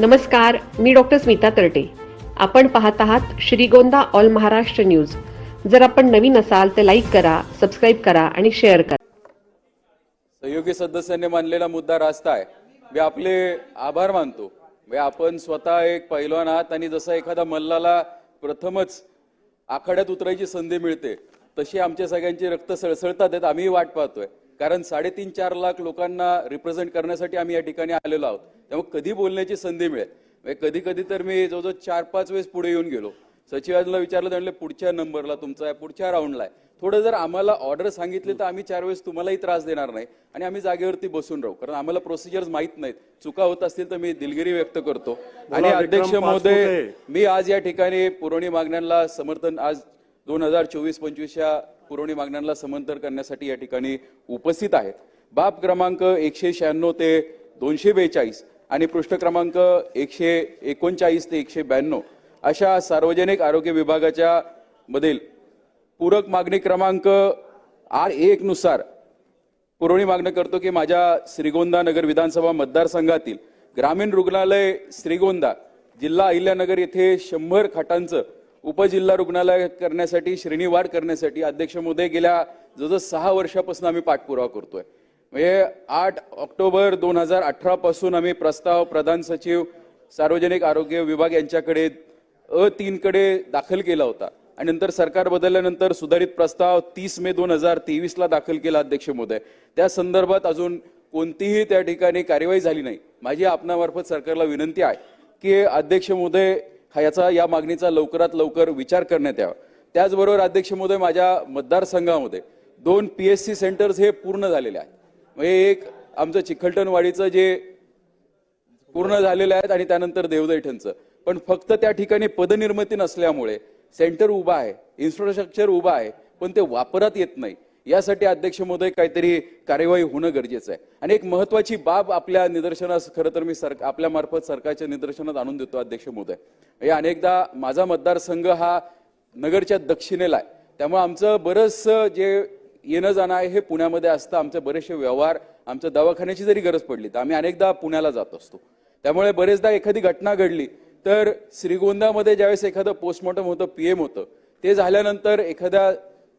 नमस्कार मी डॉक्टर स्मिता तरटे. आपण पाहत आहात श्रीगोंदा ऑल महाराष्ट्र न्यूज. जर आपण नवीन असाल तर लाईक करा सबस्क्राईब करा आणि शेअर करा. सहयोगी सदस्यांनी मानलेला मुद्दा रास्ता आहे. मी आपले आभार मानतो. म्हणजे आपण स्वतः एक पैलवान आहात आणि जसं एखादा मल्लाला प्रथमच आखाड्यात उतरायची संधी मिळते तशी आमच्या सगळ्यांची रक्त सळसळतात आहेत आम्ही वाट पाहतोय. कारण साडेतीन चार लाख लोकांना रिप्रेझेंट करण्यासाठी आम्ही या ठिकाणी आलेलो आहोत. त्यामुळे कधी बोलण्याची संधी मिळेल? म्हणजे कधी कधी तर मी जवळजवळ चार पाच वेळेस पुढे येऊन गेलो. सचिवांना विचारलं तर पुढच्या नंबरला तुमचा आहे पुढच्या राऊंडला आहे. थोडं जर आम्हाला ऑर्डर सांगितली तर आम्ही चार वेळेस तुम्हालाही त्रास देणार नाही आणि आम्ही जागेवरती बसून राहू. कारण आम्हाला प्रोसिजर्स माहीत नाहीत. चुका होत असतील तर मी दिलगिरी व्यक्त करतो. आणि अध्यक्ष महोदय. मी आज या ठिकाणी पुरवणी मागण्यांना समर्थन आज दोन हजार चोवीस पंचवीसच्या पुरवणी मागण्यांना समांतर करण्यासाठी या ठिकाणी उपस्थित आहेत. बाब क्रमांक एकशे शहाण्णव ते दोनशे बेचाळीस आणि पृष्ठ क्रमांक एकशे एकोणचाळीस ते एकशे ब्याण्णव अशा सार्वजनिक आरोग्य विभागाच्या मधील पूरक मागणी क्रमांक आर एक नुसार पुरवणी मागणं करतो की माझ्या श्रीगोंदा नगर विधानसभा मतदारसंघातील ग्रामीण रुग्णालय श्रीगोंदा जिल्हा अहिल्यानगर येथे शंभर खाटांचं उपजिल्हा रुग्णालय करण्यासाठी श्रेणीवाढ करण्यासाठी अध्यक्ष मोदय गेल्या जवळजवळ सहा वर्षापासून आम्ही पाठपुरावा करतोय. म्हणजे आठ ऑक्टोबर दोन हजार अठरा पासून आम्ही प्रस्ताव प्रधान सचिव सार्वजनिक आरोग्य विभाग यांच्याकडे अ तीनकडे दाखल केला होता. आणि नंतर सरकार बदलल्यानंतर सुधारित प्रस्ताव तीस मे दोन हजार तेवीसला दाखल केला अध्यक्ष मोदय त्या संदर्भात अजून कोणतीही त्या ठिकाणी कार्यवाही झाली नाही. माझी आपणामार्फत सरकारला विनंती आहे की अध्यक्ष मोदय हा याचा या मागणीचा लवकरात लवकर विचार करण्यात यावा. त्याचबरोबर अध्यक्ष महोदय माझ्या मतदारसंघामध्ये दोन पी एस सी सेंटर्स हे पूर्ण झालेले आहेत. म्हणजे एक आमचं चिखलटणवाडीचं जे पूर्ण झालेले आहेत आणि त्यानंतर देवदैठणचं पण फक्त त्या ठिकाणी पदनिर्मिती नसल्यामुळे सेंटर उभा आहे इन्फ्रास्ट्रक्चर उभा आहे पण ते वापरात येत नाही. यासाठी अध्यक्ष महोदय काहीतरी कार्यवाही होणं गरजेचं आहे. आणि एक महत्वाची बाब आपल्या निदर्शनास खरं तर मी सर आपल्या मार्फत सरकारच्या निदर्शनात आणून देतो अध्यक्ष महोदय. हे अनेकदा माझा मतदारसंघ हा नगरच्या दक्षिणेला आहे. त्यामुळे आमचं बरंचसं जे येणं जाणं आहे हे पुण्यामध्ये असतं. आमचे बरेचसे व्यवहार आमच्या दवाखान्याची जरी गरज पडली तर आम्ही अनेकदा पुण्याला जात असतो. त्यामुळे बरेचदा एखादी घटना घडली तर श्रीगोंदामध्ये ज्यावेळेस एखादं पोस्टमॉर्टम होतं पीएम होतं ते झाल्यानंतर एखाद्या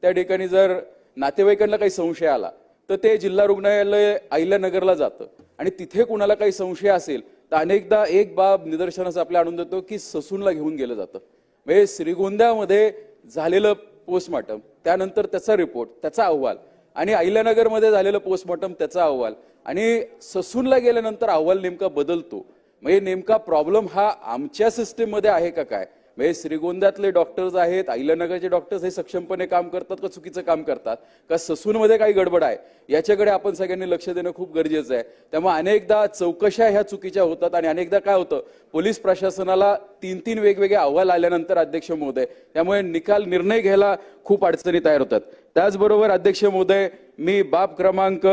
त्या ठिकाणी जर नातेवाईकांना काही संशय आला तर ते जिल्हा रुग्णालय अहिल्यानगरला जातं. आणि तिथे कुणाला काही संशय असेल तर अनेकदा एक बाब निदर्शनास आपल्या आणून देतो की ससूनला घेऊन गेलं जातं. म्हणजे श्रीगोंद्यामध्ये झालेलं पोस्टमॉर्टम त्यानंतर त्याचा रिपोर्ट त्याचा अहवाल आणि अहिल्यानगरमध्ये झालेलं पोस्टमॉर्टम त्याचा अहवाल आणि ससूनला गेल्यानंतर अहवाल नेमका बदलतो. म्हणजे नेमका प्रॉब्लेम हा आमच्या सिस्टीममध्ये आहे का काय? म्हणजे श्रीगोंद्यातले डॉक्टर्स आहेत अहिल्यानगरचे डॉक्टर्स हे सक्षमपणे काम करतात का चुकीचं काम करतात? का ससूनमध्ये काही गडबड आहे? याच्याकडे आपण सगळ्यांनी लक्ष देणं खूप गरजेचं आहे. त्यामुळे अनेकदा चौकशा ह्या चुकीच्या होतात आणि अनेकदा काय होतं पोलीस प्रशासनाला तीन तीन वेगवेगळे अहवाल आल्यानंतर अध्यक्ष महोदय त्यामुळे निकाल निर्णय घ्यायला खूप अडचणी तयार होतात. त्याचबरोबर अध्यक्ष महोदय मी बाब क्रमांक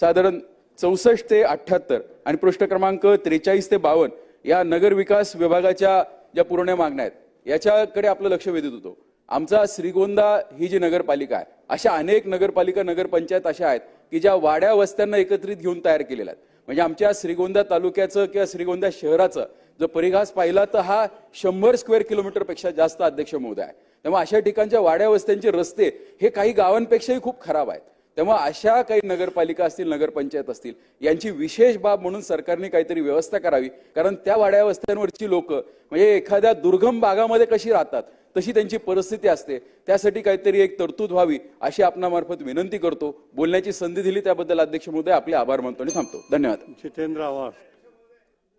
साधारण चौसष्ट ते अठ्ठ्याहत्तर आणि पृष्ठ क्रमांक त्रेचाळीस ते बावन्न या नगर विकास विभागाच्या ज्या पुरवण्या मागण्या आहेत याच्याकडे आपलं लक्ष वेधित होतो. आमचा श्रीगोंदा ही जी नगरपालिका आहे अशा अनेक नगरपालिका नगरपंचायत अशा आहेत की ज्या वाड्या वस्त्यांना एकत्रित घेऊन तयार केलेल्या आहेत. म्हणजे आमच्या श्रीगोंदा तालुक्याचं किंवा श्रीगोंदा शहराचं जर परिघास पाहिला तर हा शंभर स्क्वेअर किलोमीटरपेक्षा जास्त अध्यक्ष महोदय आहे. त्यामुळे अशा ठिकाणच्या वाड्या वस्त्यांचे रस्ते हे काही गावांपेक्षाही खूप खराब आहेत. तेव्हा अशा काही नगरपालिका असतील नगरपंचायत असतील यांची विशेष बाब म्हणून सरकारने काहीतरी व्यवस्था करावी. कारण त्या वाड्या वस्त्यांवरची लोक म्हणजे एखाद्या दुर्गम भागामध्ये कशी राहतात तशी त्यांची परिस्थिती असते. त्यासाठी काहीतरी एक तरतूद व्हावी अशी आपणामार्फत विनंती करतो. बोलण्याची संधी दिली त्याबद्दल अध्यक्ष महोदय आपले आभार मानतो आणि थांबतो. धन्यवाद. जितेंद्र आवाज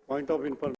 पॉइंट ऑफ इन्फॉर्मेशन